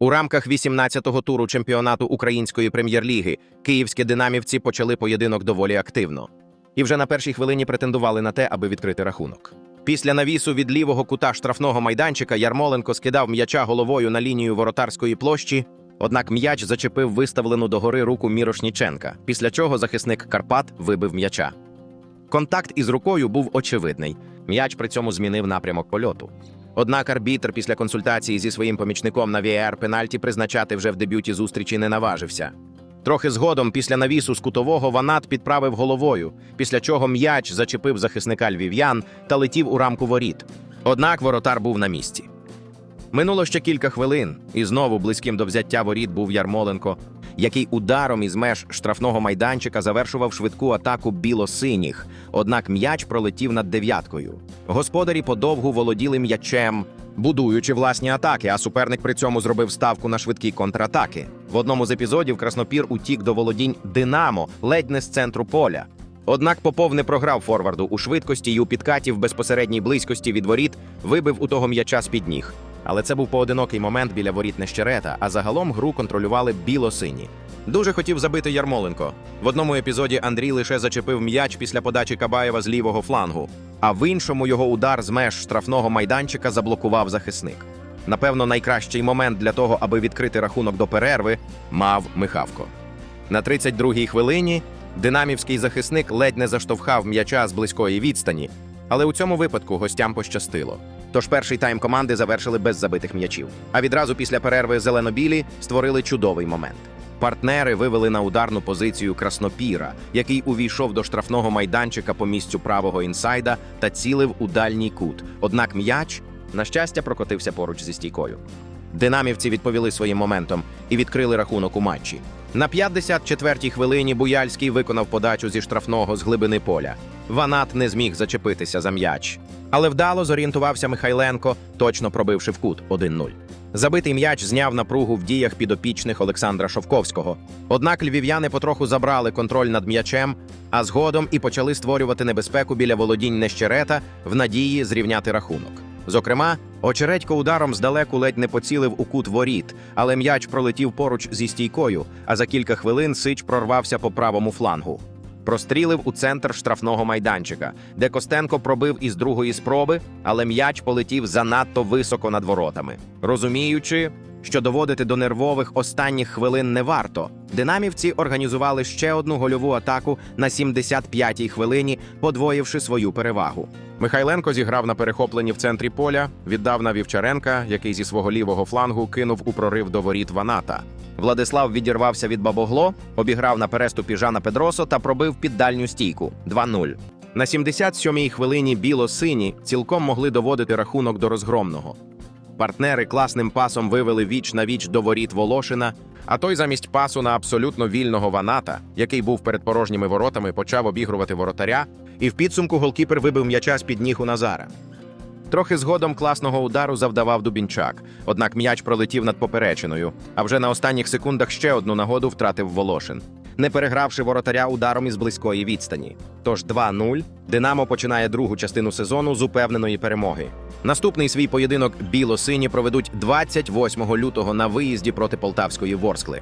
У рамках 18-го туру чемпіонату Української прем'єр-ліги київські динамівці почали поєдинок доволі активно. І вже на першій хвилині претендували на те, аби відкрити рахунок. Після навісу від лівого кута штрафного майданчика Ярмоленко скидав м'яча головою на лінію воротарської площі, однак м'яч зачепив виставлену догори руку Мірошніченка, після чого захисник Карпат вибив м'яча. Контакт із рукою був очевидний. М'яч при цьому змінив напрямок польоту. Однак арбітр після консультації зі своїм помічником на VAR пенальті призначати вже в дебюті зустрічі не наважився. Трохи згодом, після навісу з кутового Ванат підправив головою, після чого м'яч зачепив захисника львів'ян та летів у рамку воріт. Однак воротар був на місці. Минуло ще кілька хвилин, і знову близьким до взяття воріт був Ярмоленко, який ударом із меж штрафного майданчика завершував швидку атаку білосиніх. Однак м'яч пролетів над дев'яткою. Господарі подовгу володіли м'ячем, будуючи власні атаки, а суперник при цьому зробив ставку на швидкі контратаки. В одному з епізодів Краснопір утік до володінь Динамо, ледь не з центру поля. Однак Попов не програв форварду у швидкості і у підкаті в безпосередній близькості від воріт вибив у того м'яча з-під ніг. Але це був поодинокий момент біля воріт Нещерета, а загалом гру контролювали біло-сині. Дуже хотів забити Ярмоленко. В одному епізоді Андрій лише зачепив м'яч після подачі Кабаєва з лівого флангу, а в іншому його удар з меж штрафного майданчика заблокував захисник. Напевно, найкращий момент для того, аби відкрити рахунок до перерви, мав Михавко. На 32-й хвилині динамівський захисник ледь не заштовхав м'яча з близької відстані, але у цьому випадку гостям пощастило. Тож перший тайм команди завершили без забитих м'ячів. А відразу після перерви зеленобілі створили чудовий момент. Партнери вивели на ударну позицію Краснопіра, який увійшов до штрафного майданчика по місцю правого інсайда та цілив у дальній кут. Однак м'яч, на щастя, прокотився поруч зі стійкою. Динамівці відповіли своїм моментом і відкрили рахунок у матчі. На 54-й хвилині Буяльський виконав подачу зі штрафного з глибини поля. Ванат не зміг зачепитися за м'яч. Але вдало зорієнтувався Михайленко, точно пробивши в кут 1-0. Забитий м'яч зняв напругу в діях підопічних Олександра Шовковського. Однак львів'яни потроху забрали контроль над м'ячем, а згодом і почали створювати небезпеку біля володінь Нещерета в надії зрівняти рахунок. Зокрема, очередько ударом здалеку ледь не поцілив у кут воріт, але м'яч пролетів поруч зі стійкою, а за кілька хвилин Сич прорвався по правому флангу. Прострілив у центр штрафного майданчика, де Костенко пробив із другої спроби, але м'яч полетів занадто високо над воротами. Розуміючи, що доводити до нервових останніх хвилин не варто, динамівці організували ще одну гольову атаку на 75-й хвилині, подвоївши свою перевагу. Михайленко зіграв на перехопленні в центрі поля, віддав на Вівчаренка, який зі свого лівого флангу кинув у прорив до воріт Ваната. Владислав відірвався від бабогло, обіграв на переступі Жана Педросо та пробив під дальню стійку 2-0. На 77-й хвилині біло-сині цілком могли доводити рахунок до розгромного. Партнери класним пасом вивели віч на віч до воріт Волошина, а той замість пасу на абсолютно вільного ваната, який був перед порожніми воротами, почав обігрувати воротаря, і в підсумку голкіпер вибив м'яча з під ніг у Назара. Трохи згодом класного удару завдавав Дубінчак, однак м'яч пролетів над поперечиною, а вже на останніх секундах ще одну нагоду втратив Волошин, не перегравши воротаря ударом із близької відстані. Тож 2-0 Динамо починає другу частину сезону з упевненої перемоги. Наступний свій поєдинок біло-сині проведуть 28 лютого на виїзді проти Полтавської Ворскли.